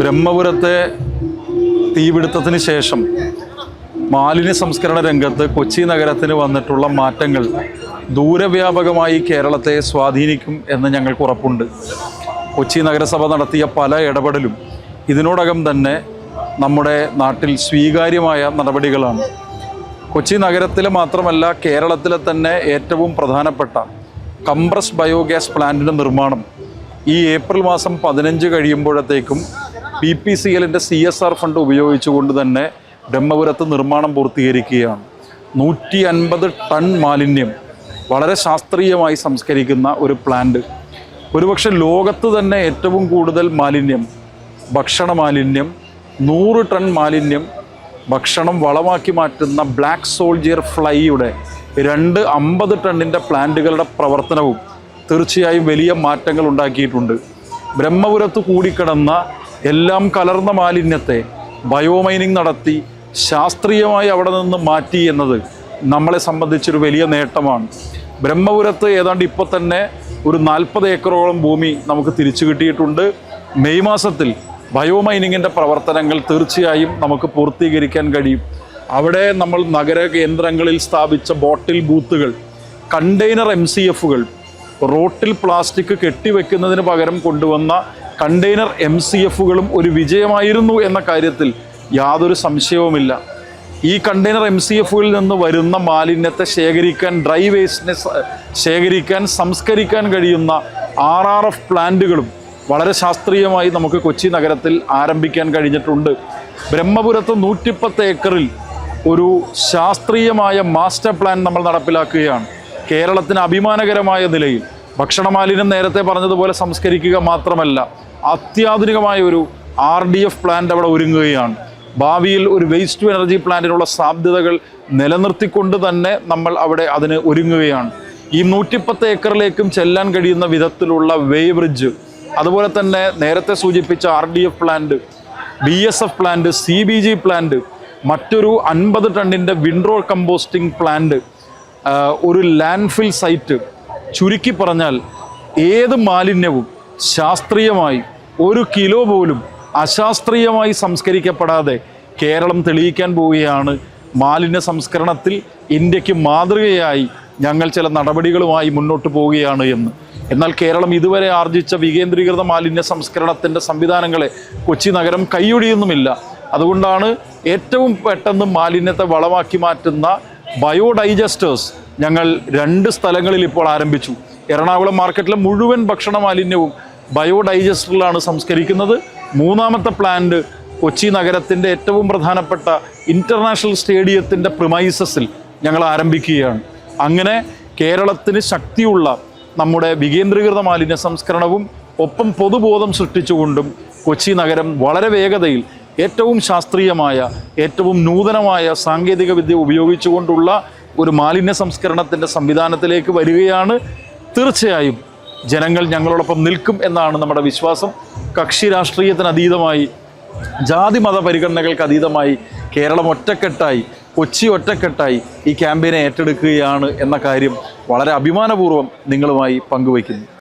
ബ്രഹ്മപുരത്തെ തീപിടുത്തത്തിന് ശേഷം മാലിന്യ സംസ്കരണ രംഗത്ത് കൊച്ചി നഗരത്തിന് വന്നിട്ടുള്ള മാറ്റങ്ങൾ ദൂരവ്യാപകമായി കേരളത്തെ സ്വാധീനിക്കും എന്ന് ഞങ്ങൾക്ക് ഉറപ്പുണ്ട്. കൊച്ചി നഗരസഭ നടത്തിയ പല ഇടപെടലും ഇതിനോടകം തന്നെ നമ്മുടെ നാട്ടിൽ സ്വീകാര്യമായ നടപടികളാണ്. കൊച്ചി നഗരത്തിലെ മാത്രമല്ല കേരളത്തിലെ തന്നെ ഏറ്റവും പ്രധാനപ്പെട്ട കംപ്രസ് ബയോഗ്യാസ് പ്ലാന്റിന്റെ നിർമ്മാണം ഈ ഏപ്രിൽ മാസം പതിനഞ്ച് കഴിയുമ്പോഴത്തേക്കും പി പി സി എല്ലിന്റെ സി എസ് ആർ ഫണ്ട് ഉപയോഗിച്ചുകൊണ്ട് തന്നെ ബ്രഹ്മപുരത്ത് നിർമ്മാണം പൂർത്തീകരിക്കുകയാണ്. നൂറ്റി അൻപത് ടൺ മാലിന്യം വളരെ ശാസ്ത്രീയമായി സംസ്കരിക്കുന്ന ഒരു പ്ലാന്റ് ഒരുപക്ഷെ ലോകത്ത് തന്നെ ഏറ്റവും കൂടുതൽ മാലിന്യം ഭക്ഷണ മാലിന്യം നൂറ് ടൺ മാലിന്യം ഭക്ഷണം വളമാക്കി മാറ്റുന്ന ബ്ലാക്ക് സോൾജിയർ ഫ്ലൈയുടെ രണ്ട് അമ്പത് ടണ്ണിന്റെ പ്ലാന്റുകളുടെ പ്രവർത്തനവും തീർച്ചയായും വലിയ മാറ്റങ്ങൾ ഉണ്ടാക്കിയിട്ടുണ്ട്. ബ്രഹ്മപുരത്ത് കൂടിക്കിടന്ന എല്ലാം കലർന്ന മാലിന്യത്തെ ബയോമൈനിങ് നടത്തി ശാസ്ത്രീയമായി അവിടെ നിന്ന് മാറ്റി എന്നത് നമ്മളെ സംബന്ധിച്ചൊരു വലിയ നേട്ടമാണ്. ബ്രഹ്മപുരത്ത് ഏതാണ്ട് ഇപ്പോൾ തന്നെ ഒരു നാൽപ്പത് ഏക്കറോളം ഭൂമി നമുക്ക് തിരിച്ചു കിട്ടിയിട്ടുണ്ട്. മെയ് മാസത്തിൽ ബയോമൈനിങ്ങിന്റെ പ്രവർത്തനങ്ങൾ തീർച്ചയായും നമുക്ക് പൂർത്തീകരിക്കാൻ കഴിയും. അവിടെ നമ്മൾ നഗര കേന്ദ്രങ്ങളിൽ സ്ഥാപിച്ച ബോട്ടിൽ ബൂത്തുകൾ കണ്ടെയ്നർ എം സി എഫുകൾ റോട്ടിൽ പ്ലാസ്റ്റിക് കെട്ടിവെക്കുന്നതിന് പകരം കൊണ്ടുവന്ന കണ്ടെയ്നർ എം സി എഫുകളും ഒരു വിജയമായിരുന്നു എന്ന കാര്യത്തിൽ യാതൊരു സംശയവുമില്ല. ഈ കണ്ടെയ്നർ എം സി എഫുകളിൽ നിന്ന് വരുന്ന മാലിന്യത്തെ ശേഖരിക്കാൻ ഡ്രൈ വേസ്റ്റിനെ ശേഖരിക്കാൻ സംസ്കരിക്കാൻ കഴിയുന്ന ആർ ആർ എഫ് പ്ലാന്റുകളും വളരെ ശാസ്ത്രീയമായി നമുക്ക് കൊച്ചി നഗരത്തിൽ ആരംഭിക്കാൻ കഴിഞ്ഞിട്ടുണ്ട്. ബ്രഹ്മപുരത്ത് നൂറ്റിപ്പത്ത് ഏക്കറിൽ ഒരു ശാസ്ത്രീയമായ മാസ്റ്റർ പ്ലാൻ നമ്മൾ നടപ്പിലാക്കുകയാണ്. കേരളത്തിന് അഭിമാനകരമായ നിലയിൽ ഭക്ഷണ മാലിന്യം നേരത്തെ പറഞ്ഞതുപോലെ സംസ്കരിക്കുക മാത്രമല്ല അത്യാധുനികമായ ഒരു ആർ ഡി എഫ് പ്ലാന്റ് അവിടെ ഒരുങ്ങുകയാണ്. ഭാവിയിൽ ഒരു വേസ്റ്റ് ടു എനർജി പ്ലാന്റിനുള്ള സാധ്യതകൾ നിലനിർത്തിക്കൊണ്ട് തന്നെ നമ്മൾ അവിടെ അതിന് ഒരുങ്ങുകയാണ്. ഈ നൂറ്റിപ്പത്ത് ഏക്കറിലേക്കും ചെല്ലാൻ കഴിയുന്ന വിധത്തിലുള്ള വേ ബ്രിഡ്ജ് അതുപോലെ തന്നെ നേരത്തെ സൂചിപ്പിച്ച R D F plant B S F plant C B G plant മറ്റൊരു അൻപത് ടണ്ണിന്റെ വിൻഡ്രോ കമ്പോസ്റ്റിംഗ് പ്ലാന്റ് ഒരു ലാൻഡ്ഫിൽ സൈറ്റ് ചുരുക്കി പറഞ്ഞാൽ ഏത് മാലിന്യവും ശാസ്ത്രീയമായി ഒരു കിലോ പോലും അശാസ്ത്രീയമായി സംസ്കരിക്കപ്പെടാതെ കേരളം തെളിയിക്കാൻ പോവുകയാണ്. മാലിന്യ സംസ്കരണത്തിൽ ഇന്ത്യയ്ക്ക് മാതൃകയായി ഞങ്ങൾ ചില നടപടികളുമായി മുന്നോട്ട് പോവുകയാണ് എന്ന്. എന്നാൽ കേരളം ഇതുവരെ ആർജിച്ച വികേന്ദ്രീകൃത മാലിന്യ സംസ്കരണത്തിന്റെ സംവിധാനങ്ങളെ കൊച്ചി നഗരം കൈയൊഴിയുന്നുമില്ല അതുകൊണ്ടാണ് ഏറ്റവും പെട്ടെന്ന് മാലിന്യത്തെ വളമാക്കി മാറ്റുന്ന ബയോഡൈജസ്റ്റേഴ്സ് ഞങ്ങൾ രണ്ട് സ്ഥലങ്ങളിൽ ഇപ്പോൾ ആരംഭിച്ചു. എറണാകുളം മാർക്കറ്റിലെ മുഴുവൻ ഭക്ഷണ മാലിന്യവും ബയോഡൈജസ്റ്ററിലാണ് സംസ്കരിക്കുന്നത്. മൂന്നാമത്തെ പ്ലാന്റ് കൊച്ചി നഗരത്തിന്റെ ഏറ്റവും പ്രധാനപ്പെട്ട ഇന്റർനാഷണൽ സ്റ്റേഡിയത്തിന്റെ പ്രിമൈസസിൽ ഞങ്ങൾ ആരംഭിക്കുകയാണ്. അങ്ങനെ കേരളത്തിന് ശക്തിയുള്ള നമ്മുടെ വികേന്ദ്രീകൃത മാലിന്യ സംസ്കരണവും ഒപ്പം പൊതുബോധം സൃഷ്ടിച്ചുകൊണ്ടും കൊച്ചി നഗരം വളരെ വേഗതയിൽ ഏറ്റവും ശാസ്ത്രീയമായ ഏറ്റവും നൂതനമായ സാങ്കേതിക വിദ്യ ഉപയോഗിച്ചുകൊണ്ടുള്ള ഒരു മാലിന്യ സംസ്കരണത്തിന്റെ സംവിധാനത്തിലേക്ക് വരികയാണ്. തീർച്ചയായും ജനങ്ങൾ ഞങ്ങളോടൊപ്പം നിൽക്കും എന്നാണ് നമ്മുടെ വിശ്വാസം. കക്ഷി രാഷ്ട്രീയത്തിന് അതീതമായി ജാതി മത പരിഗണനകൾക്ക് അതീതമായി കേരളം ഒറ്റക്കെട്ടായി കൊച്ചി ഒറ്റക്കെട്ടായി ഈ ക്യാമ്പയിനെ ഏറ്റെടുക്കുകയാണ് എന്ന കാര്യം വളരെ അഭിമാനപൂർവം നിങ്ങളുമായി പങ്കുവയ്ക്കുന്നു.